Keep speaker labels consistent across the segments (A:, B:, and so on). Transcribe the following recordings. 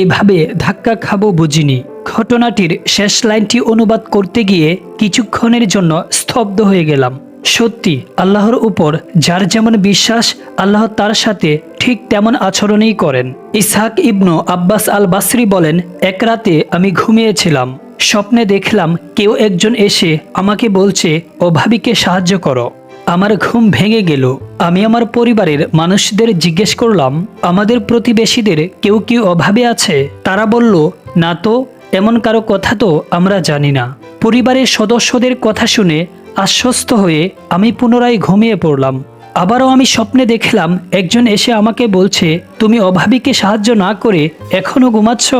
A: এভাবে ধাক্কা খাব বুঝিনি। ঘটনাটির শেষ লাইনটি অনুবাদ করতে গিয়ে কিছুক্ষণের জন্য স্তব্ধ হয়ে গেলাম। সত্যি, আল্লাহর উপর যার যেমন বিশ্বাস, আল্লাহ তার সাথে ঠিক তেমন আচরণই করেন। ইসহাক ইবনু আব্বাস আল বাসরি বলেন, এক রাতে আমি ঘুমিয়েছিলাম। স্বপ্নে দেখলাম কেউ একজন এসে আমাকে বলছে অভাবীকে সাহায্য করো আমার ঘুম ভেঙে গেল। আমি আমার পরিবারের মানুষদের জিজ্ঞেস করলাম, আমাদের প্রতিবেশীদের কেউ কি অভাবে আছে? তারা বলল, না তো, এমন কারও কথা তো আমরা জানি না। পরিবারের সদস্যদের কথা শুনে আশ্বস্ত হয়ে আমি পুনরায় ঘুমিয়ে পড়লাম। আবারও আমি স্বপ্নে দেখলাম, একজন এসে আমাকে বলছে, তুমি অভাবীকে সাহায্য না করে এখনও ঘুমাচ্ছ?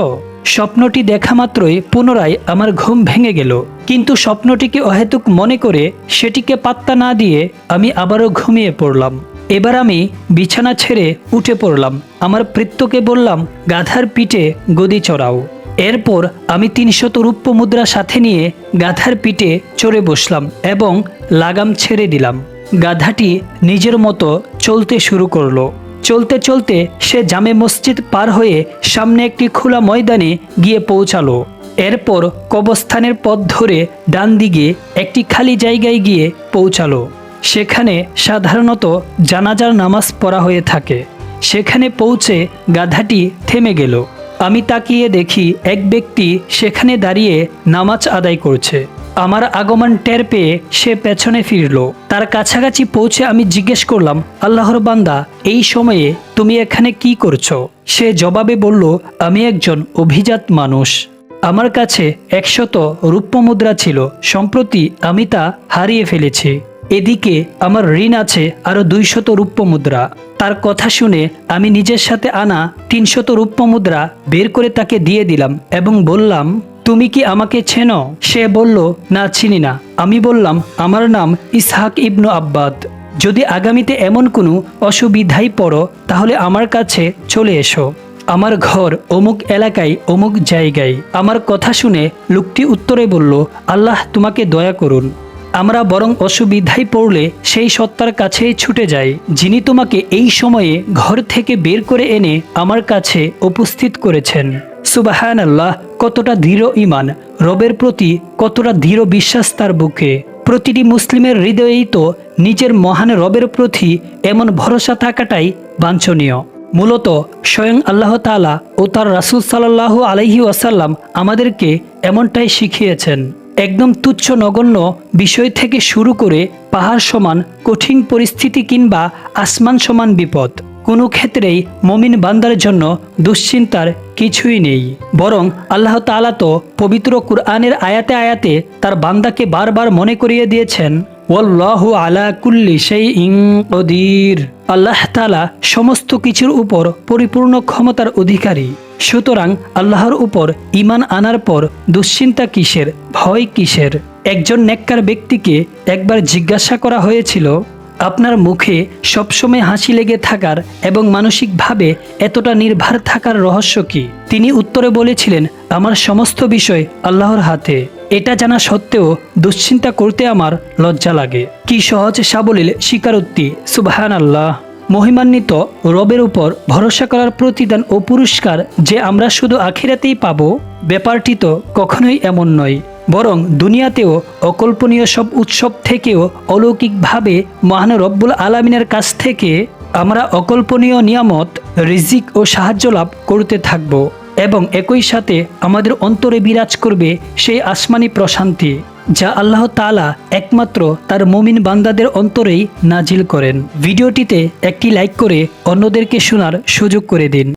A: স্বপ্নটি দেখা মাত্রই পুনরায় আমার ঘুম ভেঙে গেল। কিন্তু স্বপ্নটিকে অহেতুক মনে করে সেটিকে পাত্তা না দিয়ে আমি আবারও ঘুমিয়ে পড়লাম। এবার আমি বিছানা ছেড়ে উঠে পড়লাম। আমার পৃত্তকে বললাম, গাধার পিঠে গদি চড়াও। এরপর আমি তিনশত রূপ্য মুদ্রা সাথে নিয়ে গাধার পিঠে চড়ে বসলাম এবং লাগাম ছেড়ে দিলাম। গাধাটি নিজের মতো চলতে শুরু করল। চলতে চলতে সে জামে মসজিদ পার হয়ে সামনে একটি খোলা ময়দানে গিয়ে পৌঁছালো। এরপর কবস্থানের পথ ধরে ডান দিকে একটি খালি জায়গায় গিয়ে পৌঁছালো। সেখানে সাধারণত জানাজার নামাজ পড়া হয়ে থাকে। সেখানে পৌঁছে গাধাটি থেমে গেল। আমি তাকিয়ে দেখি এক ব্যক্তি সেখানে দাঁড়িয়ে নামাজ আদায় করছে। আমার আগমন টের পেয়ে সে পেছনে ফিরল। তার কাছাকাছি পৌঁছে আমি জিজ্ঞেস করলাম, আল্লাহর বান্দা, এই সময়ে তুমি এখানে কি করছ? সে জবাবে বলল, আমি একজন অভিজাত মানুষ। আমার কাছে একশত রূপ্য মুদ্রা ছিল, সম্প্রতি আমি তা হারিয়ে ফেলেছি। এদিকে আমার ঋণ আছে আরও দুইশত রূপ্য মুদ্রা। তার কথা শুনে আমি নিজের সাথে আনা তিনশত রূপ্য মুদ্রা বের করে তাকে দিয়ে দিলাম এবং বললাম তুমি কি আমাকে চেনো? সে বলল, না, চিনি না। আমি বললাম, আমার নাম ইসহাক ইবনু আব্বাদ। যদি আগামীতে এমন কোনো অসুবিধায় পড়ো, তাহলে আমার কাছে চলে এসো। আমার ঘর অমুক এলাকায়, অমুক জায়গায়। আমার কথা শুনে লোকটি উত্তরে বলল, আল্লাহ তোমাকে দয়া করুন। আমরা বরং অসুবিধায় পড়লে সেই সত্তার কাছেই ছুটে যাই, যিনি তোমাকে এই সময়ে ঘর থেকে বের করে এনে আমার কাছে উপস্থিত করেছেন। সুবাহান আল্লাহ কতটা দৃঢ় ইমান রবের প্রতি কতটা দৃঢ় বিশ্বাস তার বুকে। প্রতিটি মুসলিমের হৃদয়েই তো নিজের মহান রবের প্রতি এমন ভরসা থাকাটাই বাঞ্ছনীয়। মূলত স্বয়ং আল্লাহ তালা ও তার রাসুল সাল্লাহ আলহি ওয়াসাল্লাম আমাদেরকে এমনটাই শিখিয়েছেন। একদম তুচ্ছ নগণ্য বিষয় থেকে শুরু করে পাহাড় সমান কঠিন পরিস্থিতি কিংবা আসমান সমান বিপদ। কোনো ক্ষেত্রেই মমিন বান্দার জন্য দুশ্চিন্তার কিছুই নেই। বরং আল্লাহ তাআলা তো পবিত্র কুরআনের আয়াতে আয়াতে তার বান্দাকে বারবার মনে করিয়ে দিয়েছেন, ওয়াল্লাহু আলা কুল্লি সেই ইং কদির। আল্লাহ তালা সমস্ত কিছুর উপর পরিপূর্ণ ক্ষমতার অধিকারী। সুতরাং আল্লাহর উপর ইমান আনার পর দুশ্চিন্তা কিসের, ভয় কিসের? একজন নেককার ব্যক্তিকে একবার জিজ্ঞাসা করা হয়েছিল আপনার মুখে সবসময় হাসি লেগে থাকার এবং মানসিকভাবে এতটা নির্ভার থাকার রহস্য কি? তিনি উত্তরে বলেছিলেন, আমার সমস্ত বিষয় আল্লাহর হাতে। এটা জানা সত্ত্বেও দুশ্চিন্তা করতে আমার লজ্জা লাগে। কি সহজ সাবলীল স্বীকারোক্তি সুবাহান আল্লাহ মহিমান্বিত রবের উপর ভরসা করার প্রতিদান ও পুরস্কার যে আমরা শুধু আখিরাতেই পাব, ব্যাপারটি তো কখনোই এমন নয়। বরং দুনিয়াতেও অকল্পনীয় সব উৎসব থেকেও অলৌকিকভাবে মহান রব্বুল আলমিনের কাছ থেকে আমরা অকল্পনীয় নিয়ামত, রিজিক ও সাহায্য লাভ করতে থাকব এবং একই সাথে আমাদের অন্তরে বিরাজ করবে সেই আসমানি প্রশান্তি যা আল্লাহ তাআলা একমাত্র তার মুমিন বান্দাদের অন্তরেই নাজিল করেন। ভিডিওটিতে একটি লাইক করে অন্যদেরকে শোনার সুযোগ করে দিন।